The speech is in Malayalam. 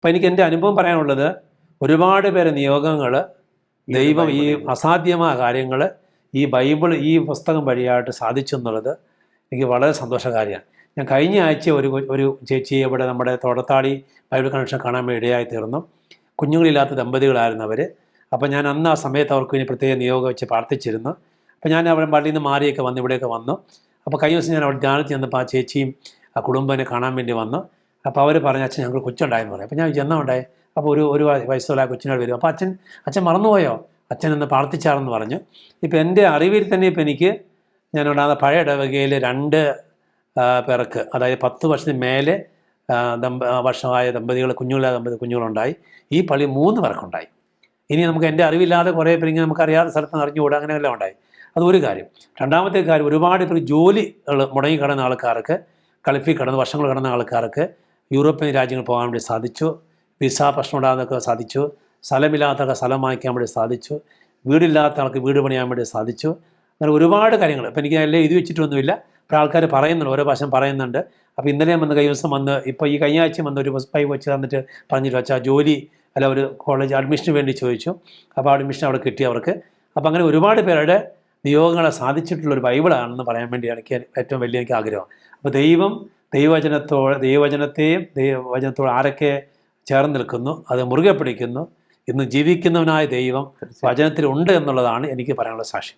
അപ്പം എനിക്ക് എന്റെ അനുഭവം പറയാനുള്ളത് ഒരുപാട് പേരെ നിയോഗങ്ങൾ ദൈവം ഈ അസാധ്യമായ കാര്യങ്ങൾ ഈ ബൈബിൾ ഈ പുസ്തകം വഴിയായിട്ട് സാധിച്ചു എന്നുള്ളത് എനിക്ക് വളരെ സന്തോഷകാരിയാണ്. ഞാൻ കഴിഞ്ഞ ആഴ്ച ഒരു ഒരു ചേച്ചി ഇവിടെ നമ്മുടെ തോടത്താടി ബൈബിൾ കണക്ഷൻ കാണാൻ വേണ്ടി ഇടയായി തീർന്നു. കുഞ്ഞുങ്ങളില്ലാത്ത ദമ്പതികളായിരുന്നു അവർ അപ്പോൾ ഞാൻ അന്ന് ആ സമയത്ത് അവർക്ക് ഇനി പ്രത്യേക നിയോഗം വെച്ച് പ്രാർത്ഥിച്ചിരുന്നു. അപ്പോൾ ഞാൻ അവിടെ പള്ളിയിൽ നിന്ന് മാറിയൊക്കെ വന്ന് ഇവിടെയൊക്കെ വന്നു. അപ്പോൾ കഴിഞ്ഞ ദിവസം ഞാൻ അവിടെ ധ്യാനത്തിൽ ചെന്നപ്പോൾ ആ ചേച്ചിയും ആ കുടുംബനെ കാണാൻ വേണ്ടി വന്നു. അപ്പോൾ അവർ പറഞ്ഞു അച്ഛൻ ഞങ്ങൾ കൊച്ചുണ്ടായെന്ന് പറയും. അപ്പോൾ ഞാൻ ചെന്നാൽ ഉണ്ടായി? അപ്പോൾ ഒരു ഒരു വയസ്സുള്ള കൊച്ചിനോട് വരും. അപ്പോൾ അച്ഛൻ അച്ഛൻ മറന്നുപോയോ? അച്ഛൻ എന്ന് പ്രാർത്ഥിച്ചാണെന്ന് പറഞ്ഞു. ഇപ്പോൾ എന്റെ അറിവിൽ തന്നെ ഇപ്പോൾ എനിക്ക് ഞാൻ ഉണ്ടാകുന്ന പഴയ ഇടവകയിൽ രണ്ട് പേർക്ക് അതായത് പത്ത് വർഷത്തിന് മേലെ ദമ്പ വർഷമായ ദമ്പതികൾ കുഞ്ഞുങ്ങളായ ദമ്പതി കുഞ്ഞുങ്ങളുണ്ടായി. ഈ പള്ളി മൂന്ന് പേർക്കുണ്ടായി. ഇനി നമുക്ക് എന്റെ അറിവില്ലാതെ കുറേ പേര് ഇങ്ങനെ നമുക്ക് അറിയാത്ത സ്ഥലത്ത് അറിഞ്ഞുകൂടാ അങ്ങനെയെല്ലാം ഉണ്ടായി. അത് ഒരു കാര്യം. രണ്ടാമത്തെ കാര്യം ഒരുപാട് പേർ ജോലികൾ മുടങ്ങി കിടന്ന ആൾക്കാർക്ക് കളിഫിൽ കിടന്ന് വർഷങ്ങൾ കിടന്ന ആൾക്കാർക്ക് യൂറോപ്യൻ രാജ്യങ്ങൾ പോകാൻ വേണ്ടി സാധിച്ചു. വിസ പ്രശ്നം ഉണ്ടാകാനൊക്കെ സാധിച്ചു. സ്ഥലമില്ലാത്തവർക്ക് സ്ഥലം വാങ്ങിക്കാൻ വേണ്ടി സാധിച്ചു. വീടില്ലാത്ത ആൾക്ക് വീട് പണിയാൻ വേണ്ടി സാധിച്ചു. അങ്ങനെ ഒരുപാട് കാര്യങ്ങൾ. ഇപ്പം എനിക്ക് എല്ലാം എഴുതി വെച്ചിട്ടൊന്നുമില്ല. ഇപ്പോൾ ആൾക്കാർ പറയുന്നുണ്ട്. ഓരോ പ്രാവശ്യം പറയുന്നുണ്ട്. അപ്പോൾ ഇന്നലെ വന്ന് കഴിഞ്ഞ ദിവസം വന്ന് ഇപ്പോൾ ഈ കഴിഞ്ഞ ആഴ്ച വന്ന് ഒരു പൈ വെച്ച് തന്നിട്ട് പറഞ്ഞിട്ട് വെച്ചാൽ ജോലി അല്ല ഒരു കോളേജ് അഡ്മിഷന് വേണ്ടി ചോദിച്ചു. അപ്പോൾ അഡ്മിഷൻ അവിടെ കിട്ടി അവർക്ക്. അപ്പോൾ അങ്ങനെ ഒരുപാട് പേരുടെ നിയോഗങ്ങളെ സാധിച്ചിട്ടുള്ള ഒരു ബൈബിളാണെന്ന് പറയാൻ വേണ്ടിയാണ് എനിക്ക് ഏറ്റവും വലിയ എനിക്ക് ആഗ്രഹം. അപ്പോൾ ദൈവം ദൈവവചനത്തോട് ദൈവവചനത്തെയും ദൈവവചനത്തോട് ആരൊക്കെ ചേർന്ന് നിൽക്കുന്നു? അത് മുറുകെ പിടിക്കുന്നു. ഇന്ന് ജീവിക്കുന്നവനായ ദൈവം വചനത്തിലുണ്ട് എന്നുള്ളതാണ് എനിക്ക് പറയാനുള്ള സാക്ഷ്യം.